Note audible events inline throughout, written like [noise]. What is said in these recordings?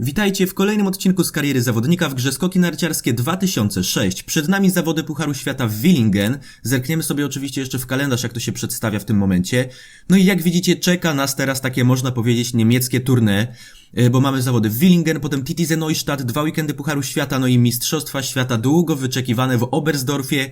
Witajcie w kolejnym odcinku z kariery zawodnika w grze Skoki Narciarskie 2006. Przed nami zawody Pucharu Świata w Willingen. Zerkniemy sobie oczywiście jeszcze w kalendarz, jak to się przedstawia w tym momencie. No i jak widzicie, czeka nas teraz takie, można powiedzieć, niemieckie tournée, e, bo mamy zawody w Willingen, potem Titize Neustadt, dwa weekendy Pucharu Świata, no i Mistrzostwa Świata długo wyczekiwane w Oberstdorfie,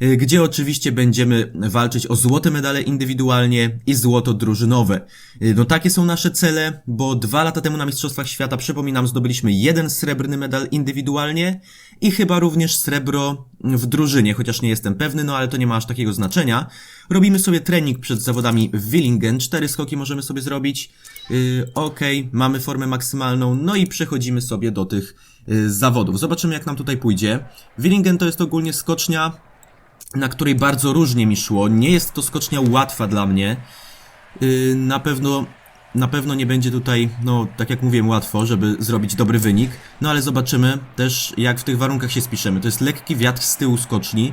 gdzie oczywiście będziemy walczyć o złote medale indywidualnie i złoto drużynowe. E, No takie są nasze cele, bo dwa lata temu na Mistrzostwach Świata, przypominam, zdobyliśmy jeden srebrny medal indywidualnie i chyba również srebro w drużynie, chociaż nie jestem pewny, no ale to nie ma aż takiego znaczenia. Robimy sobie trening przed zawodami w Willingen, cztery skoki możemy sobie zrobić. Yy, Okej, mamy formę maksymalną, no i przechodzimy sobie do tych zawodów. Zobaczymy jak nam tutaj pójdzie. Willingen to jest ogólnie skocznia, na której bardzo różnie mi szło. Nie jest to skocznia łatwa dla mnie. Yy, na pewno na pewno nie będzie tutaj, no tak jak mówiłem, łatwo, żeby zrobić dobry wynik. No ale zobaczymy też, jak w tych warunkach się spiszemy. To jest lekki wiatr z tyłu skoczni,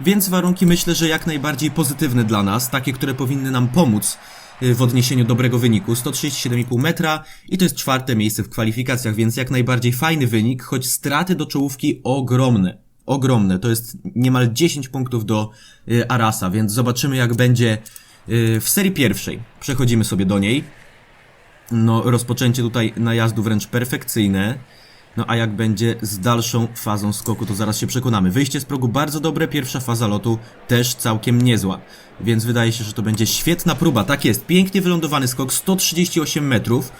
więc warunki myślę, że jak najbardziej pozytywne dla nas, takie, które powinny nam pomóc y, w odniesieniu dobrego wyniku. 137,5 metra i to jest czwarte miejsce w kwalifikacjach, więc jak najbardziej fajny wynik, choć straty do czołówki ogromne. Ogromne. To jest niemal 10 punktów do y, Arasa, więc zobaczymy jak będzie y, w serii pierwszej. Przechodzimy sobie do niej. No, rozpoczęcie tutaj najazdu wręcz perfekcyjne. No a jak będzie z dalszą fazą skoku, to zaraz się przekonamy. Wyjście z progu bardzo dobre, pierwsza faza lotu też całkiem niezła. Więc wydaje się, że to będzie świetna próba. Tak jest, pięknie wylądowany skok, 138 metrów.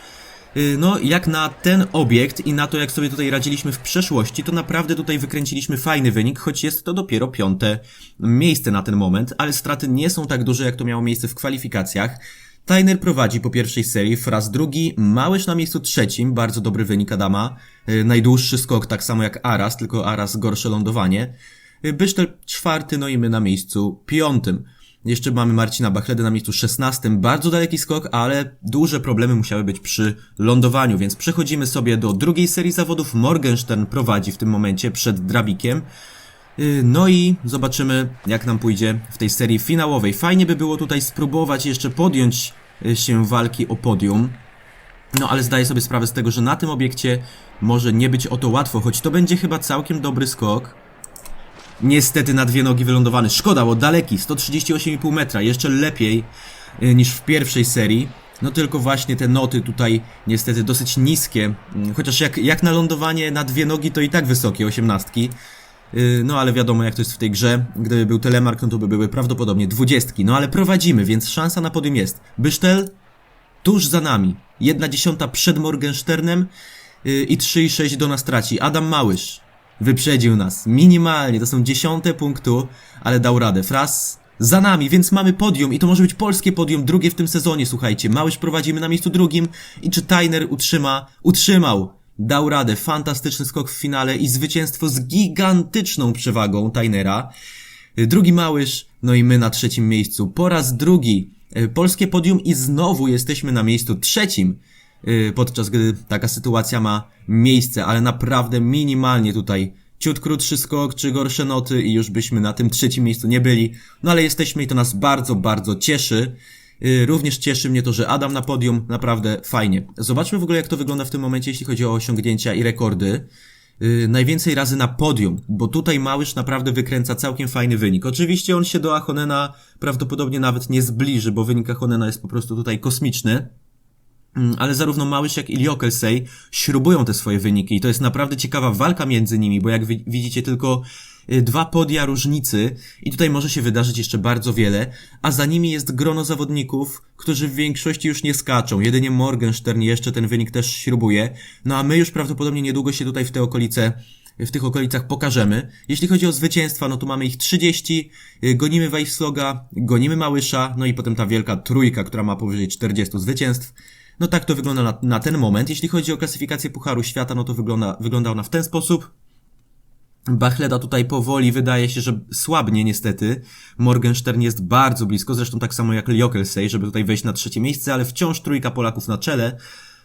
Yy, No, jak na ten obiekt i na to, jak sobie tutaj radziliśmy w przeszłości, to naprawdę tutaj wykręciliśmy fajny wynik, choć jest to dopiero piąte miejsce na ten moment, ale straty nie są tak duże, jak to miało miejsce w kwalifikacjach. Tyner prowadzi po pierwszej serii, Fraz drugi, Małysz na miejscu trzecim, bardzo dobry wynik Adama, yy, najdłuższy skok tak samo jak Aras, tylko Aras gorsze lądowanie. Yy, Bysztel czwarty, no i my na miejscu piątym. Jeszcze mamy Marcina Bachledę na miejscu 16. Bardzo daleki skok, ale duże problemy musiały być przy lądowaniu, więc przechodzimy sobie do drugiej serii zawodów. Morgenstern prowadzi w tym momencie przed Drabikiem. Yy, No i zobaczymy, jak nam pójdzie w tej serii finałowej. Fajnie by było tutaj spróbować jeszcze podjąć yy, się walki o podium. No ale zdaję sobie sprawę z tego, że na tym obiekcie może nie być o to łatwo, choć to będzie chyba całkiem dobry skok. Niestety na dwie nogi wylądowany. Szkoda, bo daleki, 138,5 metra, jeszcze lepiej y, niż w pierwszej serii. No tylko właśnie te noty tutaj niestety dosyć niskie. Mm, Chociaż jak, jak na lądowanie na dwie nogi to i tak wysokie, osiemnastki. Y, No ale wiadomo jak to jest w tej grze. Gdyby był telemark, no to by były prawdopodobnie dwudziestki. No ale prowadzimy, więc szansa na podium jest. Bysztel tuż za nami. Jedna dziesiąta przed Morgensternem yy, i 3,6 do nas traci. Adam Małysz wyprzedził nas. Minimalnie, to są dziesiąte punktu, ale dał radę. Fras za nami, więc mamy podium i to może być polskie podium, drugie w tym sezonie, słuchajcie. Małysz prowadzimy na miejscu drugim i czy Tyner utrzyma? Utrzymał! Dał radę, fantastyczny skok w finale i zwycięstwo z gigantyczną przewagą Tynera. Drugi Małysz, no i my na trzecim miejscu. Po raz drugi e, polskie podium i znowu jesteśmy na miejscu trzecim, podczas gdy taka sytuacja ma miejsce, ale naprawdę minimalnie tutaj. Ciut krótszy skok, czy gorsze noty i już byśmy na tym trzecim miejscu nie byli. No ale jesteśmy i to nas bardzo, bardzo cieszy. E, Również cieszy mnie to, że Adam na podium, naprawdę fajnie. Zobaczmy w ogóle jak to wygląda w tym momencie, jeśli chodzi o osiągnięcia i rekordy yy, najwięcej razy na podium, bo tutaj Małysz naprawdę wykręca całkiem fajny wynik. Oczywiście on się do Achonena prawdopodobnie nawet nie zbliży, bo wynik Achonena jest po prostu tutaj kosmiczny. Mm, Ale zarówno Małysz jak i Liokelsej śrubują te swoje wyniki i to jest naprawdę ciekawa walka między nimi, bo jak wi- widzicie tylko y, dwa podia różnicy i tutaj może się wydarzyć jeszcze bardzo wiele, a za nimi jest grono zawodników, którzy w większości już nie skaczą. Jedynie Morgenstern jeszcze ten wynik też śrubuje, no a my już prawdopodobnie niedługo się tutaj w te okolice w tych okolicach pokażemy. Jeśli chodzi o zwycięstwa, no to mamy ich 30, y, gonimy Weissloga, gonimy Małysza, no i potem ta wielka trójka, która ma powyżej 40 zwycięstw. No tak to wygląda na, na ten moment. Jeśli chodzi o klasyfikację Pucharu Świata, no to wygląda, wygląda ona w ten sposób. Bachleda tutaj powoli wydaje się, że słabnie niestety. Morgenstern jest bardzo blisko, zresztą tak samo jak Liokelsey, żeby tutaj wejść na trzecie miejsce, ale wciąż trójka Polaków na czele.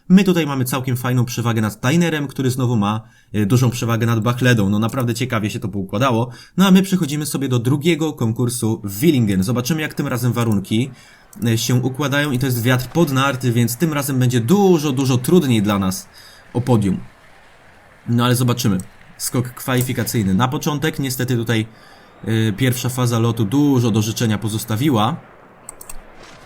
My tutaj mamy całkiem fajną przewagę nad Tynerem, który znowu ma e, dużą przewagę nad Bachledą. No naprawdę ciekawie się to poukładało. No a my przechodzimy sobie do drugiego konkursu w Willingen. Zobaczymy jak tym razem warunki się układają i to jest wiatr pod narty, więc tym razem będzie dużo, dużo trudniej dla nas o podium. No ale zobaczymy. Skok kwalifikacyjny. Na początek niestety tutaj y, pierwsza faza lotu dużo do życzenia pozostawiła.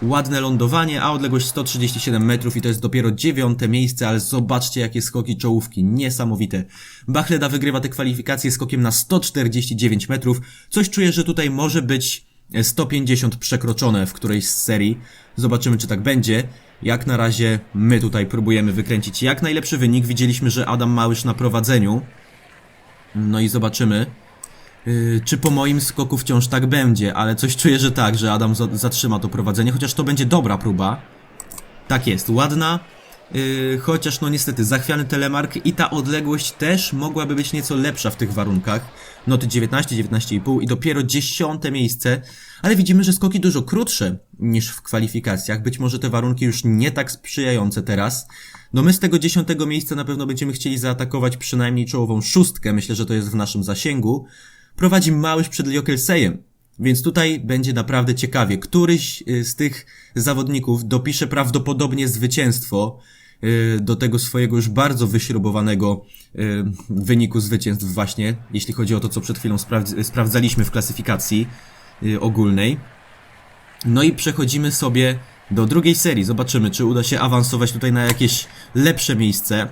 Ładne lądowanie, a odległość 137 metrów i to jest dopiero dziewiąte miejsce, ale zobaczcie jakie skoki czołówki, niesamowite. Bachleda wygrywa te kwalifikacje skokiem na 149 metrów, coś czuję, że tutaj może być 150 przekroczone w którejś z serii. Zobaczymy czy tak będzie. Jak na razie my tutaj próbujemy wykręcić jak najlepszy wynik. Widzieliśmy, że Adam Małysz na prowadzeniu. No i zobaczymy. Yy, czy po moim skoku wciąż tak będzie, ale coś czuję, że tak, że Adam za- zatrzyma to prowadzenie, chociaż to będzie dobra próba. Tak jest, ładna. Yy, chociaż no niestety zachwiany telemark i ta odległość też mogłaby być nieco lepsza w tych warunkach. Noty 19, 19,5 i dopiero dziesiąte miejsce, ale widzimy, że skoki dużo krótsze niż w kwalifikacjach. Być może te warunki już nie tak sprzyjające teraz. No my z tego dziesiątego miejsca na pewno będziemy chcieli zaatakować przynajmniej czołową szóstkę. Myślę, że to jest w naszym zasięgu. Prowadzi Małysz przed Liokelsejem. Więc tutaj będzie naprawdę ciekawie. Któryś y, z tych zawodników dopisze prawdopodobnie zwycięstwo y, do tego swojego już bardzo wyśrubowanego y, wyniku zwycięstw właśnie, jeśli chodzi o to, co przed chwilą sprawdz- sprawdzaliśmy w klasyfikacji ogólnej. No i przechodzimy sobie do drugiej serii. Zobaczymy, czy uda się awansować tutaj na jakieś lepsze miejsce.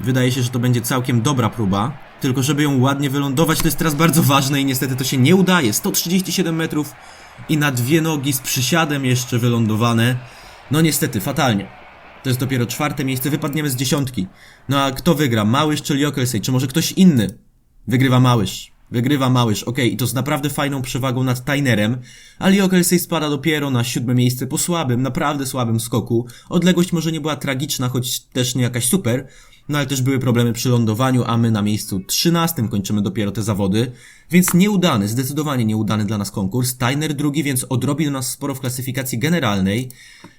Wydaje się, że to będzie całkiem dobra próba. Tylko żeby ją ładnie wylądować, to jest teraz bardzo ważne i niestety to się nie udaje. 137 metrów i na dwie nogi z przysiadem jeszcze wylądowane. No niestety, fatalnie. To jest dopiero czwarte miejsce, wypadniemy z dziesiątki. No a kto wygra? Małysz czy Liokelsej? Czy może ktoś inny? Wygrywa Małysz. Wygrywa Małysz, okej, i to z naprawdę fajną przewagą nad Tainerem, a Liokelsej spada dopiero na siódme miejsce po słabym, naprawdę słabym skoku. Odległość może nie była tragiczna, choć też nie jakaś super, no ale też były problemy przy lądowaniu, a my na miejscu trzynastym kończymy dopiero te zawody, więc nieudany, zdecydowanie nieudany dla nas konkurs. Tainer drugi, więc odrobił nas sporo w klasyfikacji generalnej.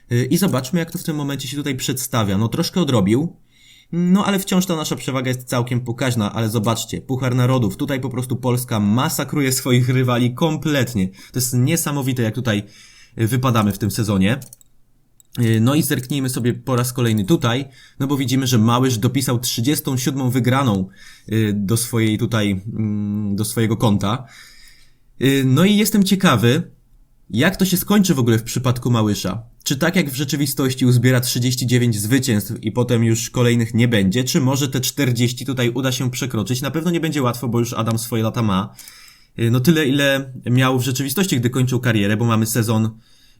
Yy, I zobaczmy, jak to w tym momencie się tutaj przedstawia. No troszkę odrobił, no ale wciąż ta nasza przewaga jest całkiem pokaźna, ale zobaczcie, Puchar Narodów, tutaj po prostu Polska masakruje swoich rywali kompletnie. To jest niesamowite, jak tutaj y, wypadamy w tym sezonie. Y, No i zerknijmy sobie po raz kolejny tutaj, no bo widzimy, że Małysz dopisał 37 wygraną y, do swojej tutaj, mm, do swojego konta. Y, No i jestem ciekawy, jak to się skończy w ogóle w przypadku Małysza? Czy tak jak w rzeczywistości uzbiera 39 zwycięstw i potem już kolejnych nie będzie, czy może te 40 tutaj uda się przekroczyć? Na pewno nie będzie łatwo, bo już Adam swoje lata ma. No tyle, ile miał w rzeczywistości, gdy kończył karierę, bo mamy sezon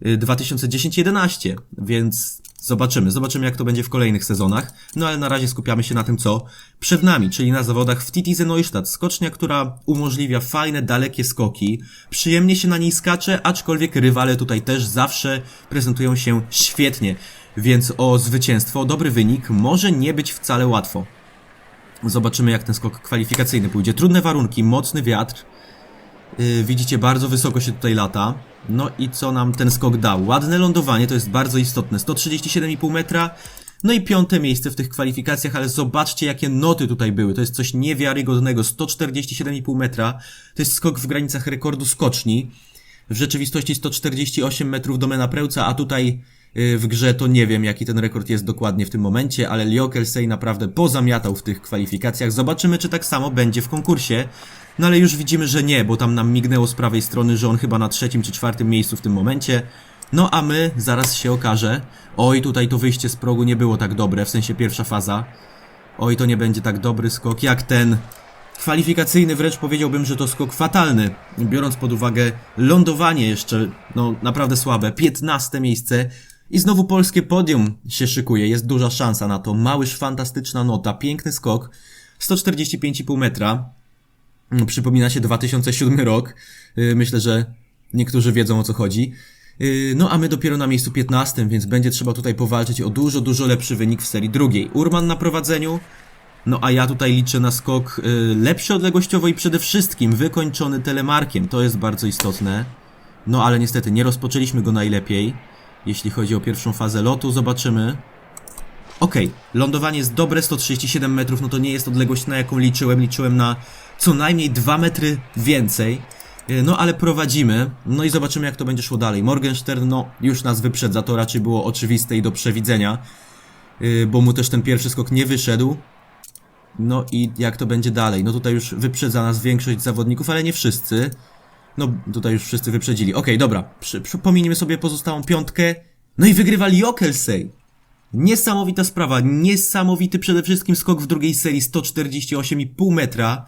2010-11, więc zobaczymy. Zobaczymy, jak to będzie w kolejnych sezonach. No ale na razie skupiamy się na tym, co przed nami, czyli na zawodach w Titize Neustadt. Skocznia, która umożliwia fajne, dalekie skoki. Przyjemnie się na niej skacze, aczkolwiek rywale tutaj też zawsze prezentują się świetnie. Więc o zwycięstwo, o dobry wynik może nie być wcale łatwo. Zobaczymy, jak ten skok kwalifikacyjny pójdzie. Trudne warunki, mocny wiatr. Yy, widzicie, bardzo wysoko się tutaj lata. No i co nam ten skok dał? Ładne lądowanie, to jest bardzo istotne. 137,5 metra. No i piąte miejsce w tych kwalifikacjach, ale zobaczcie jakie noty tutaj były. To jest coś niewiarygodnego. 147,5 metra. To jest skok w granicach rekordu skoczni. W rzeczywistości 148 metrów domena Prełca, a tutaj w grze to nie wiem jaki ten rekord jest dokładnie w tym momencie, ale Liokelsey naprawdę pozamiatał w tych kwalifikacjach. Zobaczymy czy tak samo będzie w konkursie. No ale już widzimy, że nie, bo tam nam mignęło z prawej strony, że on chyba na trzecim czy czwartym miejscu w tym momencie. No a my, zaraz się okaże. Oj, tutaj to wyjście z progu nie było tak dobre, w sensie pierwsza faza. Oj, to nie będzie tak dobry skok jak ten. Kwalifikacyjny wręcz powiedziałbym, że to skok fatalny, biorąc pod uwagę lądowanie jeszcze, no naprawdę słabe, 15 miejsce. I znowu polskie podium się szykuje, jest duża szansa na to. Małyż fantastyczna nota, piękny skok, 145,5 metra. No, Przypomina się 2007 rok. Yy, Myślę, że niektórzy wiedzą o co chodzi. Yy, No a my dopiero na miejscu 15, więc będzie trzeba tutaj powalczyć o dużo, dużo lepszy wynik w serii drugiej. Urman na prowadzeniu. No a ja tutaj liczę na skok yy, lepszy odległościowo i przede wszystkim wykończony telemarkiem. To jest bardzo istotne. No ale niestety nie rozpoczęliśmy go najlepiej. Jeśli chodzi o pierwszą fazę lotu, zobaczymy. Okej, lądowanie jest dobre, 137 metrów, no to nie jest odległość na jaką liczyłem, liczyłem na co najmniej 2 metry więcej. Yy, No ale prowadzimy, no i zobaczymy jak to będzie szło dalej. Morgenstern, no już nas wyprzedza, to raczej było oczywiste i do przewidzenia. yy, bo mu też ten pierwszy skok nie wyszedł. No i jak to będzie dalej? No tutaj już wyprzedza nas większość zawodników, ale nie wszyscy. No tutaj już wszyscy wyprzedzili. Okej, dobra, przy, przypomnijmy sobie pozostałą piątkę. No i wygrywa Jokelsey. Niesamowita sprawa, niesamowity przede wszystkim skok w drugiej serii 148,5 metra.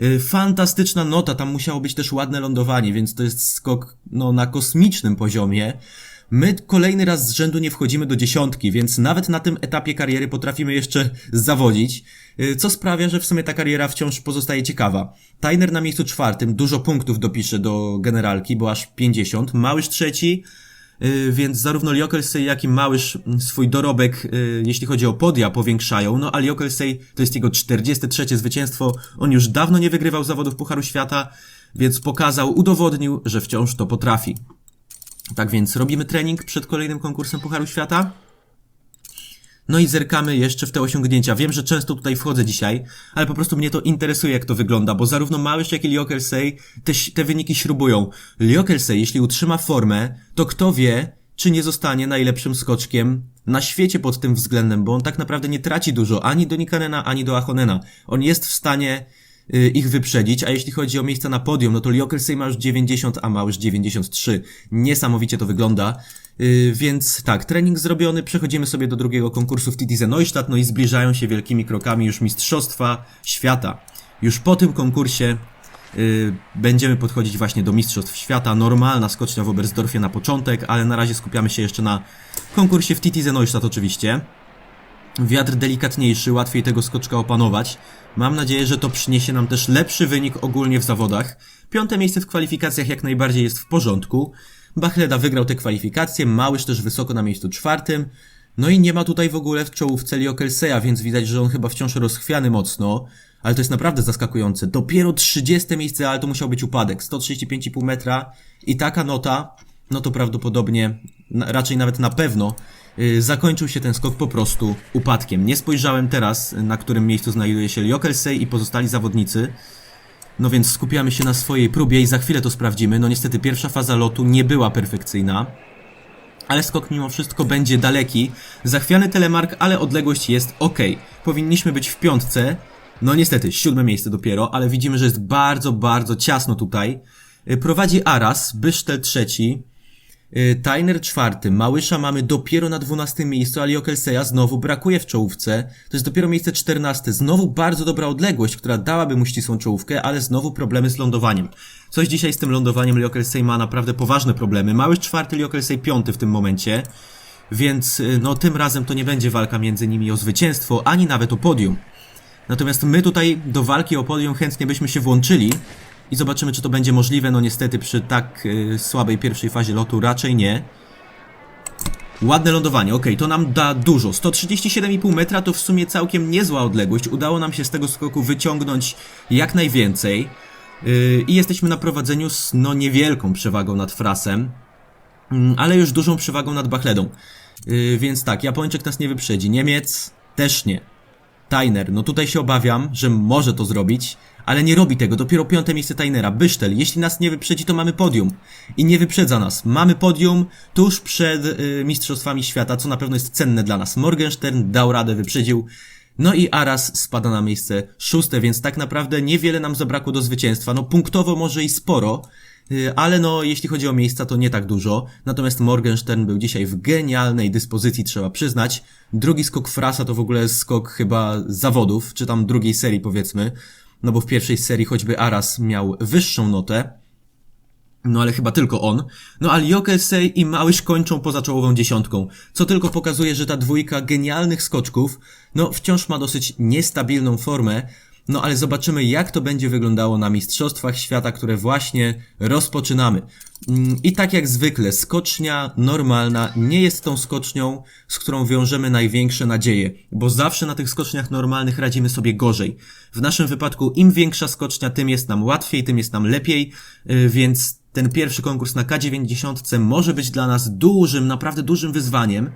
Y, Fantastyczna nota, tam musiało być też ładne lądowanie, więc to jest skok no, na kosmicznym poziomie. My kolejny raz z rzędu nie wchodzimy do dziesiątki, więc nawet na tym etapie kariery potrafimy jeszcze zawodzić, y, co sprawia, że w sumie ta kariera wciąż pozostaje ciekawa. Tyner na miejscu czwartym, dużo punktów dopisze do generalki, bo aż 50. Małysz trzeci, y, więc zarówno Liokelsey, jak i Małysz mm, swój dorobek, y, jeśli chodzi o podia, powiększają. No a Liokelsey to jest jego 43 zwycięstwo. On już dawno nie wygrywał zawodów Pucharu Świata, więc pokazał, udowodnił, że wciąż to potrafi. Tak więc robimy trening przed kolejnym konkursem Pucharu Świata. No i zerkamy jeszcze w te osiągnięcia. Wiem, że często tutaj wchodzę dzisiaj, ale po prostu mnie to interesuje, jak to wygląda, bo zarówno Małysz, jak i Liokelsey te, te wyniki śrubują. Liokelsey, jeśli utrzyma formę, to kto wie, czy nie zostanie najlepszym skoczkiem na świecie pod tym względem, bo on tak naprawdę nie traci dużo ani do Nikanena, ani do Achonena. On jest w stanie ich wyprzedzić, a jeśli chodzi o miejsca na podium, no to Liokelsey ma już 90, a Małysz 93. Niesamowicie to wygląda. Yy, więc tak, trening zrobiony, przechodzimy sobie do drugiego konkursu w Titize Neustadt, no i zbliżają się wielkimi krokami już Mistrzostwa Świata. Już po tym konkursie yy, będziemy podchodzić właśnie do Mistrzostw Świata. Normalna skocznia w Oberstdorfie na początek, ale na razie skupiamy się jeszcze na konkursie w Titize Neustadt oczywiście. Wiatr delikatniejszy, łatwiej tego skoczka opanować. Mam nadzieję, że to przyniesie nam też lepszy wynik ogólnie w zawodach. Piąte miejsce w kwalifikacjach jak najbardziej jest w porządku. Bachleda wygrał te kwalifikacje, Małysz też wysoko na miejscu czwartym. No i nie ma tutaj w ogóle w czołówce Liokelseya, więc widać, że on chyba wciąż rozchwiany mocno. Ale to jest naprawdę zaskakujące. Dopiero 30 miejsce, ale to musiał być upadek. 135,5 metra i taka nota, no to prawdopodobnie, raczej nawet na pewno, zakończył się ten skok po prostu upadkiem. Nie spojrzałem teraz, na którym miejscu znajduje się Liokelsey i pozostali zawodnicy. No więc skupiamy się na swojej próbie i za chwilę to sprawdzimy. No niestety pierwsza faza lotu nie była perfekcyjna. Ale skok mimo wszystko będzie daleki. Zachwiany telemark, ale odległość jest ok. Powinniśmy być w piątce. No niestety, siódme miejsce dopiero, ale widzimy, że jest bardzo, bardzo ciasno tutaj. Y, Prowadzi Aras, Bysztel trzeci, y, Tyner czwarty, Małysza mamy dopiero na dwunastym miejscu, a Liokelseya znowu brakuje w czołówce. To jest dopiero miejsce czternaste. Znowu bardzo dobra odległość, która dałaby mu ścisłą czołówkę, ale znowu problemy z lądowaniem. Coś dzisiaj z tym lądowaniem Liokelsey ma naprawdę poważne problemy. Małysz czwarty, Liokelsey piąty w tym momencie. Więc y, no tym razem to nie będzie walka między nimi o zwycięstwo, ani nawet o podium. Natomiast my tutaj do walki o podium chętnie byśmy się włączyli i zobaczymy, czy to będzie możliwe. No niestety przy tak y, słabej pierwszej fazie lotu raczej nie. Ładne lądowanie, ok, to nam da dużo. 137,5 metra to w sumie całkiem niezła odległość. Udało nam się z tego skoku wyciągnąć jak najwięcej. Yy, I jesteśmy na prowadzeniu z no niewielką przewagą nad Frasem, mm, ale już dużą przewagą nad Bachledą. Yy, więc tak, Japończyk nas nie wyprzedzi, Niemiec też nie. Tyner, no tutaj się obawiam, że może to zrobić, ale nie robi tego. Dopiero piąte miejsce Tynera. Bysztel, jeśli nas nie wyprzedzi, to mamy podium. I nie wyprzedza nas. Mamy podium tuż przed y, Mistrzostwami Świata, co na pewno jest cenne dla nas. Morgenstern dał radę, wyprzedził. No i Aras spada na miejsce szóste, więc tak naprawdę niewiele nam zabrakło do zwycięstwa. No punktowo może i sporo, y, ale no jeśli chodzi o miejsca to nie tak dużo. Natomiast Morgenstern był dzisiaj w genialnej dyspozycji, trzeba przyznać. Drugi skok Frasa to w ogóle skok chyba zawodów, czy tam drugiej serii powiedzmy. No bo w pierwszej serii choćby Aras miał wyższą notę, no ale chyba tylko on. No a Jokelsey i Małysz kończą poza czołową dziesiątką, co tylko pokazuje, że ta dwójka genialnych skoczków, no wciąż ma dosyć niestabilną formę, no ale zobaczymy jak to będzie wyglądało na Mistrzostwach Świata, które właśnie rozpoczynamy. Mm, I tak jak zwykle, skocznia normalna nie jest tą skocznią, z którą wiążemy największe nadzieje, bo zawsze na tych skoczniach normalnych radzimy sobie gorzej. W naszym wypadku im większa skocznia, tym jest nam łatwiej, tym jest nam lepiej, yy, więc ten pierwszy konkurs na K90 może być dla nas dużym, naprawdę dużym wyzwaniem.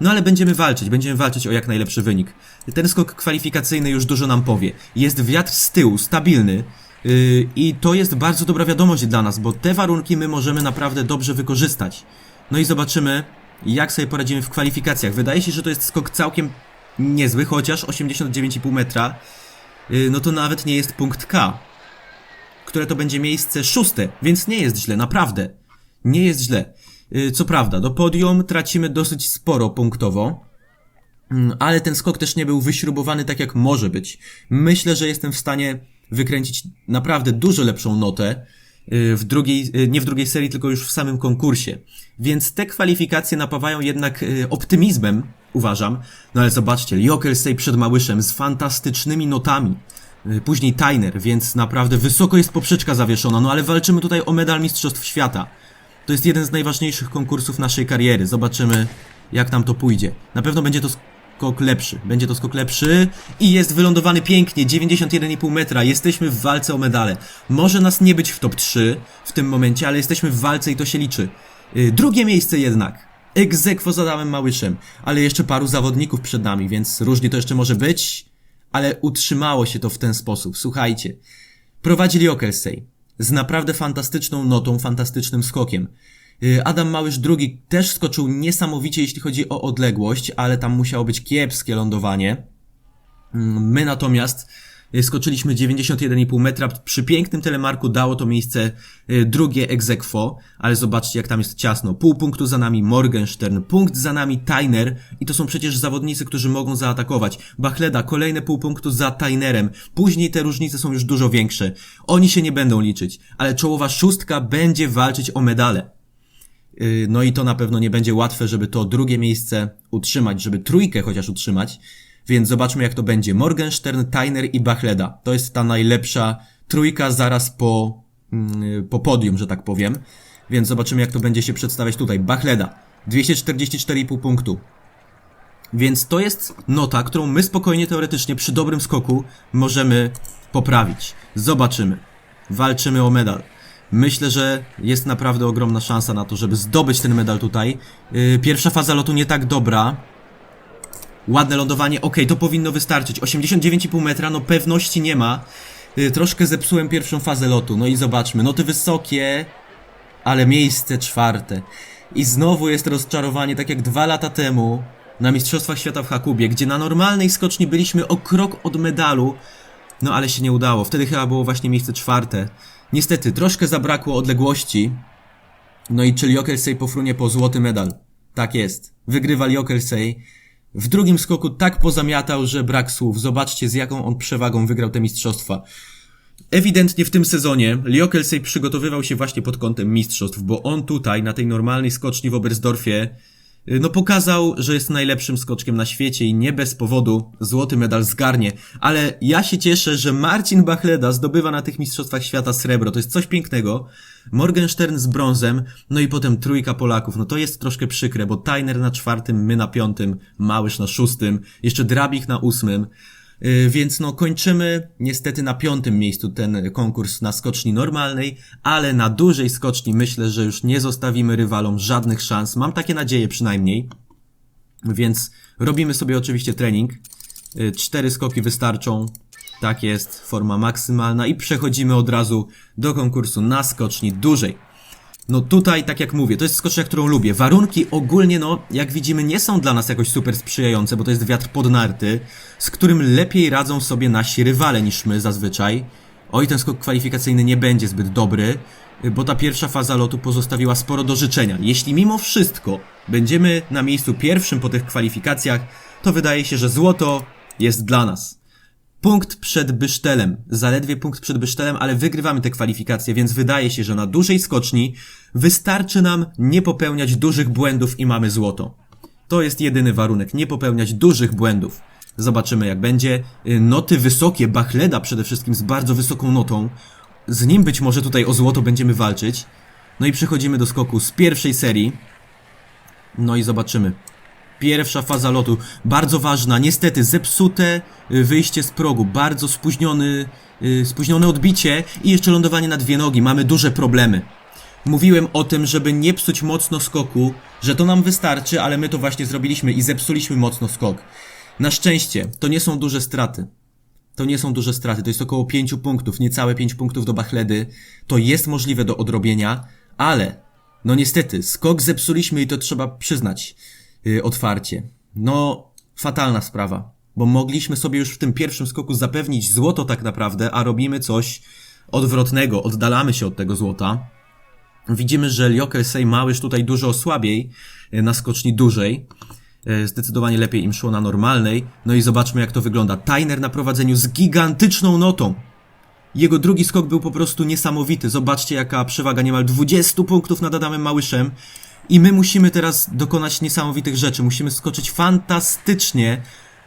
No ale będziemy walczyć, będziemy walczyć o jak najlepszy wynik. Ten skok kwalifikacyjny już dużo nam powie. Jest wiatr z tyłu, stabilny. Yy, I to jest bardzo dobra wiadomość dla nas, bo te warunki my możemy naprawdę dobrze wykorzystać. No i zobaczymy, jak sobie poradzimy w kwalifikacjach. Wydaje się, że to jest skok całkiem niezły, chociaż 89,5 metra, y, no to nawet nie jest punkt K, które to będzie miejsce szóste, więc nie jest źle, naprawdę. Nie jest źle. Y, Co prawda, do podium tracimy dosyć sporo punktowo, Mm, ale ten skok też nie był wyśrubowany tak jak może być. Myślę, że jestem w stanie wykręcić naprawdę dużo lepszą notę y, w drugiej, y, nie w drugiej serii, tylko już w samym konkursie. Więc te kwalifikacje napawają jednak optymizmem, uważam. No ale zobaczcie, Jokelsej przed Małyszem z fantastycznymi notami. Później Tyner, więc naprawdę wysoko jest poprzeczka zawieszona, no ale walczymy tutaj o medal Mistrzostw Świata. To jest jeden z najważniejszych konkursów naszej kariery. Zobaczymy, jak nam to pójdzie. Na pewno będzie to skok lepszy. Będzie to skok lepszy i jest wylądowany pięknie. 91,5 metra. Jesteśmy w walce o medale. Może nas nie być w top 3 w tym momencie, ale jesteśmy w walce i to się liczy. Yy, Drugie miejsce jednak. Egzekwo z Adamem Małyszem. Ale jeszcze paru zawodników przed nami, więc różnie to jeszcze może być. Ale utrzymało się to w ten sposób. Słuchajcie. Prowadzili Okelsej z naprawdę fantastyczną notą, fantastycznym skokiem. Y, Adam Małysz drugi też skoczył niesamowicie, jeśli chodzi o odległość, ale tam musiało być kiepskie lądowanie. Mm, My natomiast skoczyliśmy 91,5 metra. Przy pięknym telemarku dało to miejsce y, drugie egzekwo, ale zobaczcie jak tam jest ciasno. Pół punktu za nami Morgenstern, punkt za nami Tyner i to są przecież zawodnicy, którzy mogą zaatakować. Bachleda, kolejne pół punktu za Tynerem. Później te różnice są już dużo większe. Oni się nie będą liczyć, ale czołowa szóstka będzie walczyć o medale. Yy, No i to na pewno nie będzie łatwe, żeby to drugie miejsce utrzymać, żeby trójkę chociaż utrzymać. Więc zobaczmy jak to będzie. Morgenstern, Tyner i Bachleda. To jest ta najlepsza trójka zaraz po, mm, po podium, że tak powiem. Więc zobaczymy jak to będzie się przedstawiać tutaj. Bachleda. 244,5 punktu. Więc to jest nota, którą my spokojnie teoretycznie przy dobrym skoku możemy poprawić. Zobaczymy. Walczymy o medal. Myślę, że jest naprawdę ogromna szansa na to, żeby zdobyć ten medal tutaj. Yy, Pierwsza faza lotu nie tak dobra. Ładne lądowanie, okej, to powinno wystarczyć. 89,5 metra, no pewności nie ma. Yy, Troszkę zepsułem pierwszą fazę lotu, no i zobaczmy. Noty wysokie, ale miejsce czwarte. I znowu jest rozczarowanie, tak jak dwa lata temu na Mistrzostwach Świata w Hakubie, gdzie na normalnej skoczni byliśmy o krok od medalu, no ale się nie udało. Wtedy chyba było właśnie miejsce czwarte. Niestety, troszkę zabrakło odległości. No i czy Jokelsej pofrunie po złoty medal? Tak jest. Wygrywa Jokelsej. W drugim skoku tak pozamiatał, że brak słów. Zobaczcie z jaką on przewagą wygrał te mistrzostwa. Ewidentnie w tym sezonie Liokelsej przygotowywał się właśnie pod kątem mistrzostw, bo on tutaj, na tej normalnej skoczni w Oberstdorfie, no pokazał, że jest najlepszym skoczkiem na świecie i nie bez powodu złoty medal zgarnie. Ale ja się cieszę, że Marcin Bachleda zdobywa na tych mistrzostwach świata srebro. To jest coś pięknego. Morgenstern z brązem, no i potem trójka Polaków. No to jest troszkę przykre, bo Tyner na czwartym, my na piątym, Małysz na szóstym, jeszcze Drabik na ósmym. Yy, Więc no kończymy niestety na piątym miejscu ten konkurs na skoczni normalnej, ale na dużej skoczni myślę, że już nie zostawimy rywalom żadnych szans. Mam takie nadzieje przynajmniej. Więc robimy sobie oczywiście trening. Yy, Cztery skoki wystarczą. Tak jest, forma maksymalna i przechodzimy od razu do konkursu na skoczni dużej. No tutaj, tak jak mówię, to jest skocznia, którą lubię. Warunki ogólnie, no, jak widzimy, nie są dla nas jakoś super sprzyjające, bo to jest wiatr pod narty, z którym lepiej radzą sobie nasi rywale niż my zazwyczaj. Oj, ten skok kwalifikacyjny nie będzie zbyt dobry, bo ta pierwsza faza lotu pozostawiła sporo do życzenia. Jeśli mimo wszystko będziemy na miejscu pierwszym po tych kwalifikacjach, to wydaje się, że złoto jest dla nas. Punkt przed Bysztelem. Zaledwie punkt przed Bysztelem, ale wygrywamy te kwalifikacje, więc wydaje się, że na dużej skoczni wystarczy nam nie popełniać dużych błędów i mamy złoto. To jest jedyny warunek, nie popełniać dużych błędów. Zobaczymy jak będzie. Y, Noty wysokie, Bachleda przede wszystkim z bardzo wysoką notą. Z nim być może tutaj o złoto będziemy walczyć. No i przechodzimy do skoku z pierwszej serii. No i zobaczymy. Pierwsza faza lotu, bardzo ważna, niestety zepsute y, wyjście z progu, bardzo spóźniony, y, spóźnione odbicie i jeszcze lądowanie na dwie nogi, mamy duże problemy. Mówiłem o tym, żeby nie psuć mocno skoku, że to nam wystarczy, ale my to właśnie zrobiliśmy i zepsuliśmy mocno skok. Na szczęście, to nie są duże straty. To nie są duże straty, to jest około 5 punktów, niecałe 5 punktów do Bachledy. To jest możliwe do odrobienia, ale No niestety, skok zepsuliśmy i to trzeba przyznać otwarcie. No, fatalna sprawa, bo mogliśmy sobie już w tym pierwszym skoku zapewnić złoto tak naprawdę, a robimy coś odwrotnego, oddalamy się od tego złota. Widzimy, że Liokelsej Małysz tutaj dużo słabiej, yy, na skoczni dużej. Yy, Zdecydowanie lepiej im szło na normalnej. No i zobaczmy jak to wygląda. Tyner na prowadzeniu z gigantyczną notą. Jego drugi skok był po prostu niesamowity. Zobaczcie, jaka przewaga niemal 20 punktów nad Adamem Małyszem. I my musimy teraz dokonać niesamowitych rzeczy. Musimy skoczyć fantastycznie,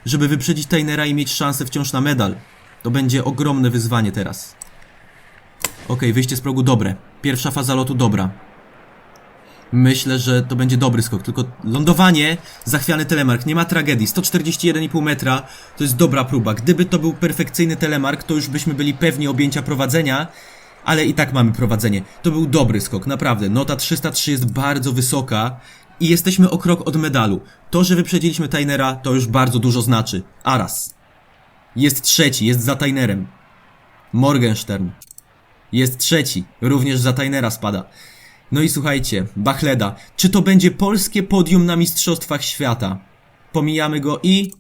żeby wyprzedzić Tainera i mieć szansę wciąż na medal. To będzie ogromne wyzwanie teraz. Okej, wyjście z progu dobre. Pierwsza faza lotu dobra. Myślę, że to będzie dobry skok, tylko lądowanie, zachwiany telemark, nie ma tragedii, 141,5 metra, to jest dobra próba. Gdyby to był perfekcyjny telemark, to już byśmy byli pewni objęcia prowadzenia, ale i tak mamy prowadzenie. To był dobry skok, naprawdę. Nota 303 jest bardzo wysoka i jesteśmy o krok od medalu. To, że wyprzedziliśmy Tainera, to już bardzo dużo znaczy. Aras. Jest trzeci, jest za Tainerem. Morgenstern. Jest trzeci, również za Tainera spada. No i słuchajcie, Bachleda. Czy to będzie polskie podium na Mistrzostwach Świata? Pomijamy go i...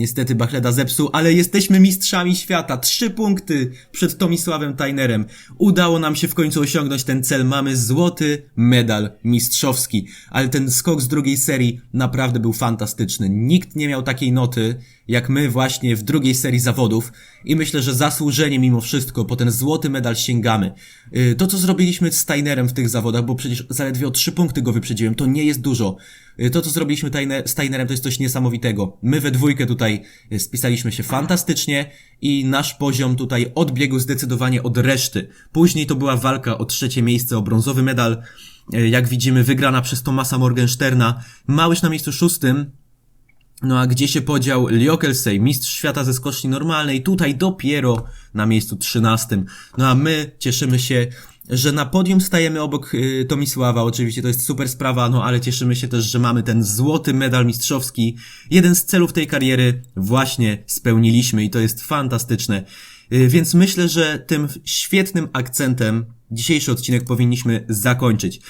Niestety Bachleda zepsuł, ale jesteśmy mistrzami świata. Trzy punkty przed Tomisławem Tajnerem. Udało nam się w końcu osiągnąć ten cel. Mamy złoty medal mistrzowski. Ale ten skok z drugiej serii naprawdę był fantastyczny. Nikt nie miał takiej noty jak my właśnie w drugiej serii zawodów i myślę, że zasłużenie mimo wszystko po ten złoty medal sięgamy. Yy, To, co zrobiliśmy z Tainerem w tych zawodach, bo przecież zaledwie o trzy punkty go wyprzedziłem, to nie jest dużo. Yy, To, co zrobiliśmy z Tainerem, to jest coś niesamowitego. My we dwójkę tutaj yy, spisaliśmy się fantastycznie i nasz poziom tutaj odbiegł zdecydowanie od reszty. Później to była walka o trzecie miejsce, o brązowy medal. Jak widzimy, wygrana przez Tomasa Morgensterna. Małyż na miejscu szóstym, no a gdzie się podział Liokelsej, mistrz świata ze skoczni normalnej, tutaj dopiero na miejscu 13. No a my cieszymy się, że na podium stajemy obok y, Tomisława, oczywiście to jest super sprawa, no ale cieszymy się też, że mamy ten złoty medal mistrzowski. Jeden z celów tej kariery właśnie spełniliśmy i to jest fantastyczne. Y, Więc myślę, że tym świetnym akcentem dzisiejszy odcinek powinniśmy zakończyć.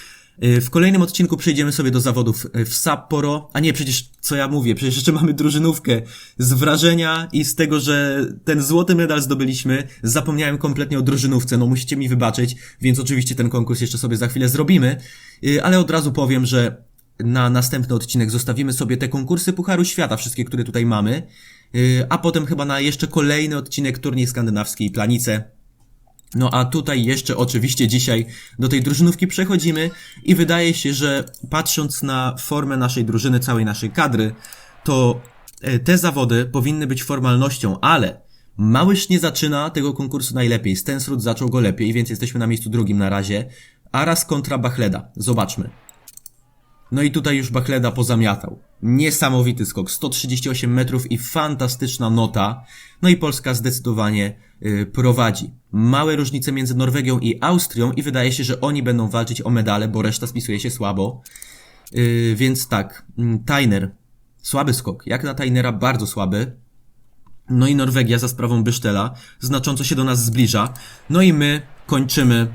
Y, W kolejnym odcinku przejdziemy sobie do zawodów y, w Sapporo. A nie, przecież co ja mówię, przecież jeszcze [laughs] mamy drużynówkę. Z wrażenia i z tego, że ten złoty medal zdobyliśmy, zapomniałem kompletnie o drużynówce, no musicie mi wybaczyć, więc oczywiście ten konkurs jeszcze sobie za chwilę zrobimy. Y, Ale od razu powiem, że na następny odcinek zostawimy sobie te konkursy Pucharu Świata, wszystkie, które tutaj mamy. A potem chyba na jeszcze kolejny odcinek turniej skandynawskiej Planice. No a tutaj jeszcze oczywiście dzisiaj do tej drużynówki przechodzimy i wydaje się, że patrząc na formę naszej drużyny, całej naszej kadry, to e, te zawody powinny być formalnością, ale Małysz nie zaczyna tego konkursu najlepiej. Stensrud zaczął go lepiej, więc jesteśmy na miejscu drugim na razie. Aras kontra Bachleda. Zobaczmy. No i tutaj już Bachleda pozamiatał. Niesamowity skok, 138 metrów i fantastyczna nota. No i Polska zdecydowanie y, prowadzi. Małe różnice między Norwegią i Austrią i wydaje się, że oni będą walczyć o medale, bo reszta spisuje się słabo. Y, więc tak, mm, Tainer, słaby skok. Jak na Tainera bardzo słaby. No i Norwegia za sprawą Bysztela znacząco się do nas zbliża. No i my kończymy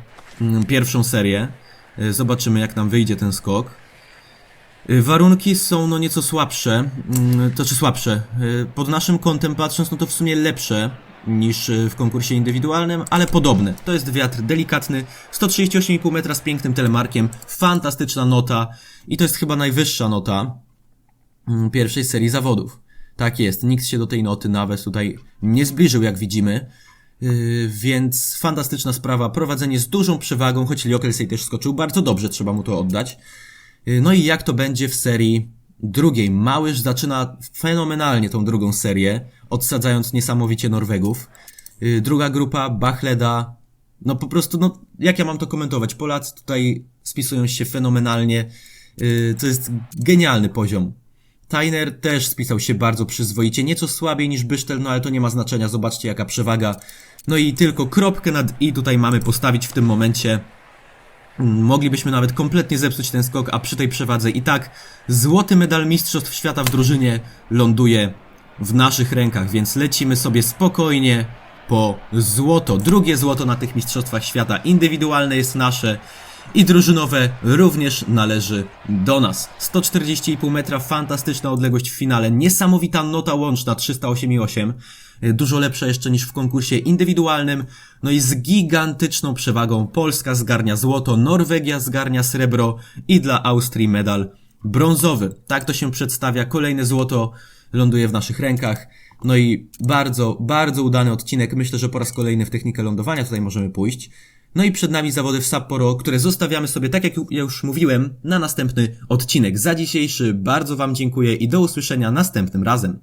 mm, pierwszą serię. Y, Zobaczymy jak nam wyjdzie ten skok. Y, Warunki są no nieco słabsze, mm, to czy słabsze. Y, Pod naszym kątem patrząc, no to w sumie lepsze niż y, w konkursie indywidualnym, ale podobne. To jest wiatr delikatny, 138,5 metra z pięknym telemarkiem, fantastyczna nota i to jest chyba najwyższa nota mm, pierwszej serii zawodów. Tak jest, nikt się do tej noty nawet tutaj nie zbliżył, jak widzimy. Więc fantastyczna sprawa, prowadzenie z dużą przewagą, choć Liokelsej też skoczył bardzo dobrze, trzeba mu to oddać. Yy, No i jak to będzie w serii drugiej? Małyż zaczyna fenomenalnie tą drugą serię, odsadzając niesamowicie Norwegów. Yy, Druga grupa, Bachleda, no po prostu, no jak ja mam to komentować? Polacy tutaj spisują się fenomenalnie, Yy, to jest genialny poziom. Tainer też spisał się bardzo przyzwoicie, nieco słabiej niż Bysztel, no ale to nie ma znaczenia, zobaczcie jaka przewaga. No i tylko kropkę nad i tutaj mamy postawić w tym momencie. Moglibyśmy nawet kompletnie zepsuć ten skok, a przy tej przewadze i tak złoty medal Mistrzostw Świata w drużynie ląduje w naszych rękach, więc lecimy sobie spokojnie po złoto. Drugie złoto na tych Mistrzostwach Świata indywidualne jest nasze. I drużynowe również należy do nas. 140,5 metra, fantastyczna odległość w finale, niesamowita nota łączna 308,8. Y, Dużo lepsza jeszcze niż w konkursie indywidualnym. No i z gigantyczną przewagą Polska zgarnia złoto, Norwegia zgarnia srebro i dla Austrii medal brązowy. Tak to się przedstawia. Kolejne złoto ląduje w naszych rękach. No i bardzo, bardzo udany odcinek. Myślę, że po raz kolejny w technikę lądowania tutaj możemy pójść. No i przed nami zawody w Sapporo, które zostawiamy sobie, tak jak ja już mówiłem, na następny odcinek. Za dzisiejszy bardzo Wam dziękuję i do usłyszenia następnym razem.